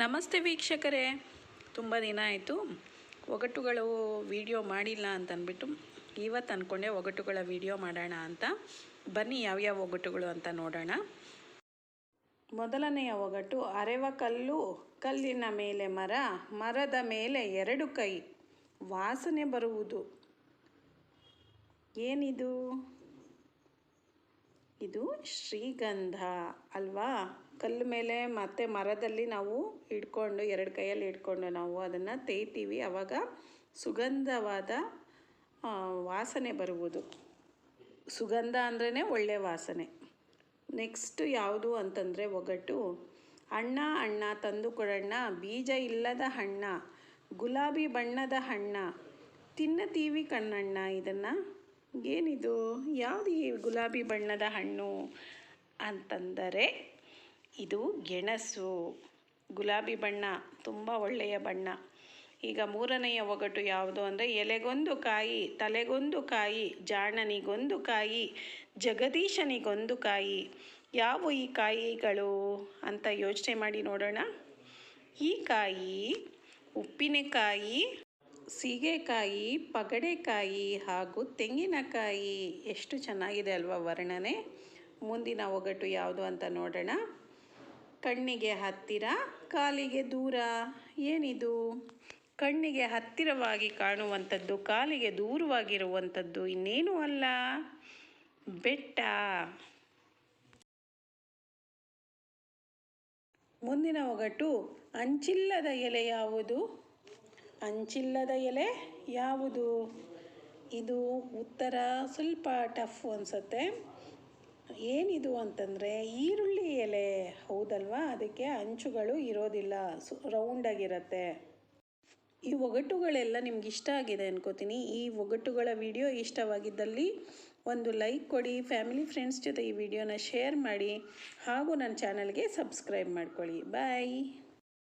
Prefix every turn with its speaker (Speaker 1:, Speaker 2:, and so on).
Speaker 1: ನಮಸ್ತೆ ವೀಕ್ಷಕರೇ. ತುಂಬ ದಿನ ಆಯಿತು. ಒಗಟುಗಳು ವಿಡಿಯೋ ಮಾಡಿಲ್ಲ ಅಂತ ಅಂದ್ಬಿಟ್ಟು ಇವತ್ತು ಅಂದ್ಕೊಂಡೆ ಒಗಟುಗಳ ವಿಡಿಯೋ ಮಾಡೋಣ ಅಂತ. ಬನ್ನಿ ಯಾವ್ಯಾವ ಒಗಟುಗಳು ಅಂತ ನೋಡೋಣ. ಮೊದಲನೆಯ ಒಗಟು ಅರೆವ ಕಲ್ಲು, ಕಲ್ಲಿನ ಮೇಲೆ ಮರ, ಮರದ ಮೇಲೆ ಎರಡು ಕೈ. ವಾಸನೆ ಬರುವುದು. ಏನಿದು? ಇದು ಶ್ರೀಗಂಧ ಅಲ್ವಾ? ಕಲ್ಲು ಮೇಲೆ ಮತ್ತು ಮರದಲ್ಲಿ ನಾವು ಹಿಡ್ಕೊಂಡು ಎರಡು ಕೈಯಲ್ಲಿ ಹಿಡ್ಕೊಂಡು ನಾವು ಅದನ್ನು ತೇಯ್ತೀವಿ. ಆವಾಗ ಸುಗಂಧವಾದ ವಾಸನೆ ಬರುವುದು. ಸುಗಂಧ ಅಂದ್ರೇ ಒಳ್ಳೆಯ ವಾಸನೆ. ನೆಕ್ಸ್ಟ್ ಯಾವುದು ಅಂತಂದರೆ ಒಗಟು. ಅಣ್ಣ ಅಣ್ಣ, ತಂದು ಕೊಡಣ್ಣ, ಬೀಜ ಇಲ್ಲದ ಹಣ್ಣ ಗುಲಾಬಿ ಬಣ್ಣದ ಹಣ್ಣ ತಿನ್ನತೀವಿ ಕಣ್ಣಣ್ಣ ಇದನ್ನು. ಏನಿದು? ಯಾವುದು ಈ ಗುಲಾಬಿ ಬಣ್ಣದ ಹಣ್ಣು ಅಂತಂದರೆ ಇದು ಗೆಣಸು. ಗುಲಾಬಿ ಬಣ್ಣ ತುಂಬ ಒಳ್ಳೆಯ ಬಣ್ಣ. ಈಗ ಮೂರನೆಯ ಒಗಟು ಯಾವುದು ಅಂದರೆ ಎಲೆಗೊಂದು ಕಾಯಿ, ತಲೆಗೊಂದು ಕಾಯಿ, ಜಾಣನಿಗೊಂದು ಕಾಯಿ, ಜಗದೀಶನಿಗೊಂದು ಕಾಯಿ. ಯಾವ ಈ ಕಾಯಿಗಳು ಅಂತ ಯೋಚನೆ ಮಾಡಿ ನೋಡೋಣ. ಈ ಕಾಯಿ ಉಪ್ಪಿನಕಾಯಿ ಸೀಗೆಕಾಯಿ, ಪಗಡೆಕಾಯಿ ಹಾಗೂ ತೆಂಗಿನಕಾಯಿ ಎಷ್ಟು ಚೆನ್ನಾಗಿದೆ ಅಲ್ವಾ ವರ್ಣನೆ? ಮುಂದಿನ ಒಗಟು ಯಾವುದು ಅಂತ ನೋಡೋಣ. ಕಣ್ಣಿಗೆ ಹತ್ತಿರ, ಕಾಲಿಗೆ ದೂರ, ಏನಿದು? ಕಣ್ಣಿಗೆ ಹತ್ತಿರವಾಗಿ ಕಾಣುವಂಥದ್ದು, ಕಾಲಿಗೆ ದೂರವಾಗಿರುವಂಥದ್ದು ಇನ್ನೇನು ಅಲ್ಲ. ಬೆಟ್ಟ. ಮುಂದಿನ ಒಗಟು, ಅಂಚಿಲ್ಲದ ಎಲೆ ಯಾವುದು? ಅಂಚಿಲ್ಲದ ಎಲೆ ಯಾವುದು? ಇದು ಉತ್ತರ, ಸ್ವಲ್ಪ ಟಫ್ ಅನಿಸುತ್ತೆ. ಏನಿದು ಅಂತಂದರೆ ಈರುಳ್ಳಿ ಎಲೆ. ಹೌದಲ್ವಾ? ಅದಕ್ಕೆ ಅಂಚುಗಳು ಇರೋದಿಲ್ಲ. ಸು ರೌಂಡಾಗಿರುತ್ತೆ ಈ ಒಗಟುಗಳೆಲ್ಲ ನಿಮ್ಗೆ ಇಷ್ಟ ಆಗಿದೆ ಅನ್ಕೋತೀನಿ. ಈ ಒಗಟುಗಳ ವಿಡಿಯೋ ಇಷ್ಟವಾಗಿದ್ದಲ್ಲಿ ಒಂದು ಲೈಕ್ ಕೊಡಿ, ಫ್ಯಾಮಿಲಿ ಫ್ರೆಂಡ್ಸ್ ಜೊತೆ ಈ ವಿಡಿಯೋನ ಶೇರ್ ಮಾಡಿ ಹಾಗೂ ನನ್ನ ಚಾನಲ್ಗೆ ಸಬ್ಸ್ಕ್ರೈಬ್ ಮಾಡ್ಕೊಳ್ಳಿ. ಬಾಯ್!